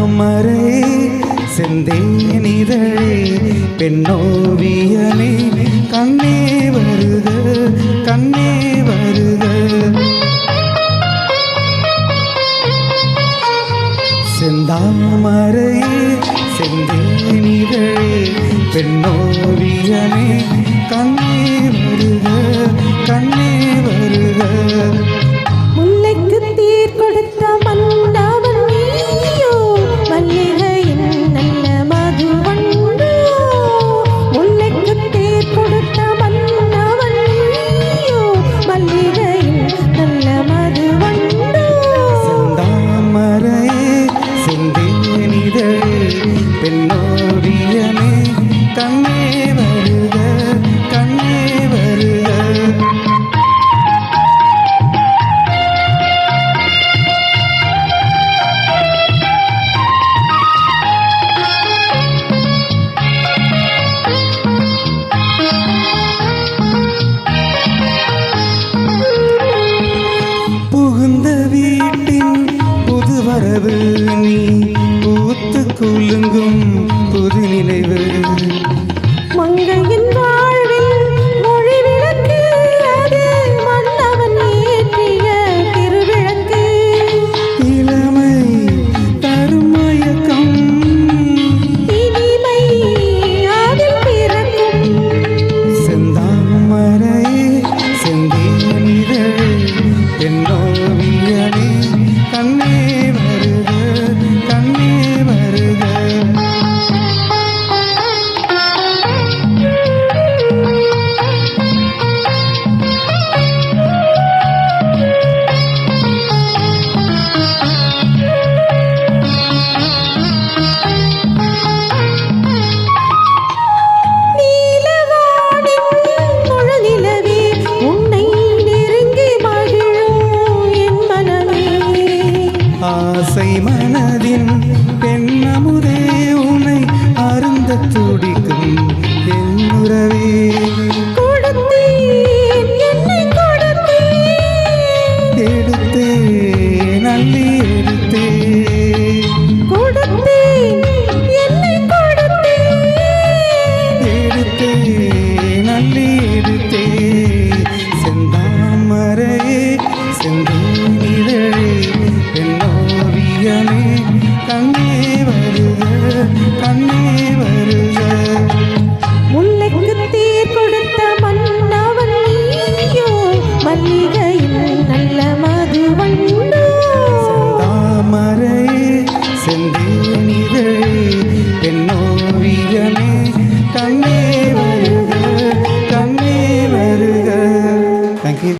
தாமரை செந்தேனிதழே பெண்ணோவியமே கண்ணே வருக கண்ணே வருக. செந்தாமரை செந்தேனிதழே பெண்ணோவியமே கண்ணே வருக கண்ணே வருக. முல்லை என்னோடியமே கண்ணே வருக கண்ணே வருக. புகுந்த வீட்டின் புது வரவு குலுங்கும்